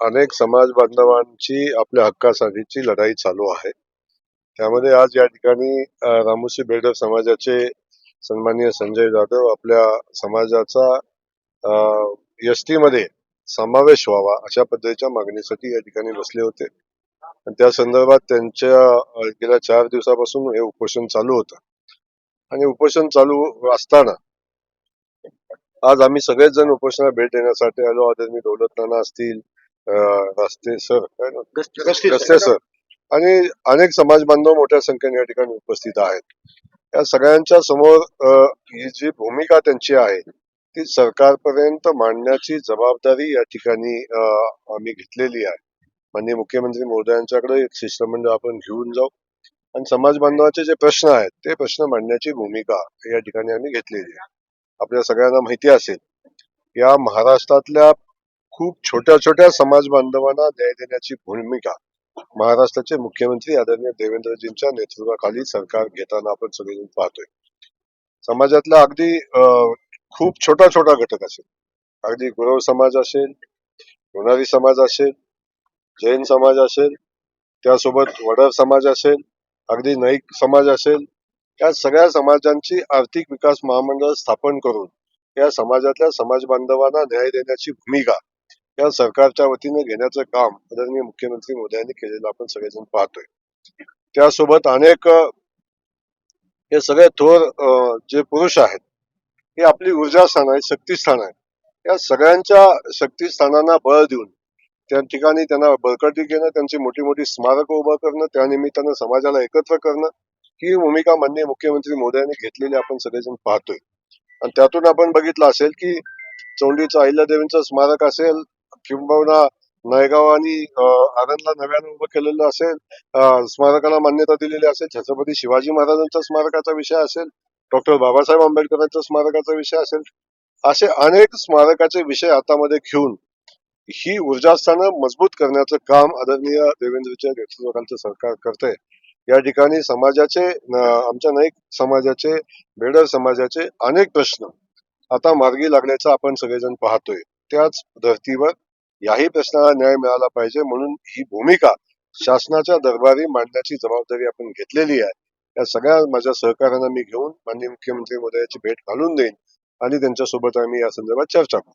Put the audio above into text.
अनेक समाज बांधवांची आपल्या हक्कासाठीची लढाई चालू आहे. त्यामध्ये आज या ठिकाणी अ, रामोशी बेडर समाजाचे सन्माननीय संजय जाधव आपल्या समाजाचा एसमध्ये समावेश व्हावा अशा पद्धतीच्या मागणीसाठी या ठिकाणी बसले होते. आणि त्या संदर्भात त्यांच्या गेल्या चार दिवसापासून हे उपोषण चालू होतं. आणि उपोषण चालू असताना आज आम्ही सगळेच जण उपोषणाला भेट देण्यासाठी आलो. आदरणीय दौलत नाना असतील रस्ते सर काय ना? रस्ते सर आणि अनेक समाज बांधव मोठ्या संख्येने या ठिकाणी उपस्थित आहेत. या सगळ्यांच्या समोर ही जी भूमिका त्यांची आहे ती सरकारपर्यंत मांडण्याची जबाबदारी या ठिकाणी अं, आम्ही घेतलेली आहे. माननीय मुख्यमंत्री महोदयांच्याकडे एक शिष्टमंडळ आपण घेऊन जाऊ. आणि समाज बांधवाचे जे प्रश्न आहेत ते प्रश्न मांडण्याची भूमिका या ठिकाणी आम्ही घेतलेली आहे. आपल्या सगळ्यांना माहिती असेल या महाराष्ट्रातल्या खूप छोट्या छोट्या समाज बांधवांना न्याय देण्याची भूमिका महाराष्ट्राचे मुख्यमंत्री आदरणीय देवेंद्रजींच्या नेतृत्वाखाली सरकार घेताना आपण सगळेजण पाहतोय. समाजातला अगदी खूप छोटा छोटा घटक असेल. अगदी गुरव समाज असेल होणारी समाज असेल जैन समाज असेल त्यासोबत वडर समाज असेल अगदी नाईक समाज असेल या सगळ्या समाजांची आर्थिक विकास महामंडळ स्थापन करून या समाजातल्या समाज बांधवांना न्याय देण्याची भूमिका या सरकारच्या वतीने घेण्याचं काम आदरणीय मुख्यमंत्री मोदयांनी केलेलं आपण सगळेजण पाहतोय. त्यासोबत अनेक हे सगळे थोर जे पुरुष आहेत हे आपली ऊर्जा स्थान आहे शक्तीस्थान आहे या सगळ्यांच्या शक्तीस्थानांना बळ देऊन त्या ठिकाणी त्यांना बळकटी घेणं त्यांची मोठी मोठी स्मारकं उभं करणं त्यानिमित्तानं समाजाला एकत्र करणं ही भूमिका माननीय मुख्यमंत्री मोदयांनी घेतलेली आपण सगळेजण पाहतोय. आणि त्यातून आपण बघितलं असेल की चौंडीचं अहिल्यादेवींचं स्मारक असेल किंबहुना नायगाव आणि आनंदला नव्यानं उभं केलेलं असेल स्मारकाला मान्यता दिलेली असेल छत्रपती शिवाजी महाराजांच्या स्मारकाचा विषय असेल डॉक्टर बाबासाहेब आंबेडकरांच्या स्मारकाचा विषय असेल असे अनेक स्मारकाचे विषय हातामध्ये घेऊन ही ऊर्जास्थानं मजबूत करण्याचं काम आदरणीय देवेंद्रच्या नेतृत्वाखालचं सरकार करते या ठिकाणी समाजाचे आमच्या नाईक समाजाचे बेडर समाजाचे अनेक प्रश्न आता मार्गी लागल्याचं आपण सगळेजण पाहतोय. त्याच धर्तीवर याही प्रश्नाला न्याय मिळाला पाहिजे म्हणून ही भूमिका शासनाच्या दरबारी मांडण्याची जबाबदारी आपण घेतलेली आहे. या सगळ्या माझ्या सहकाऱ्यांना मी घेऊन माननीय मुख्यमंत्री महोदयाची भेट घालून देईन आणि त्यांच्यासोबत आम्ही या संदर्भात चर्चा करू.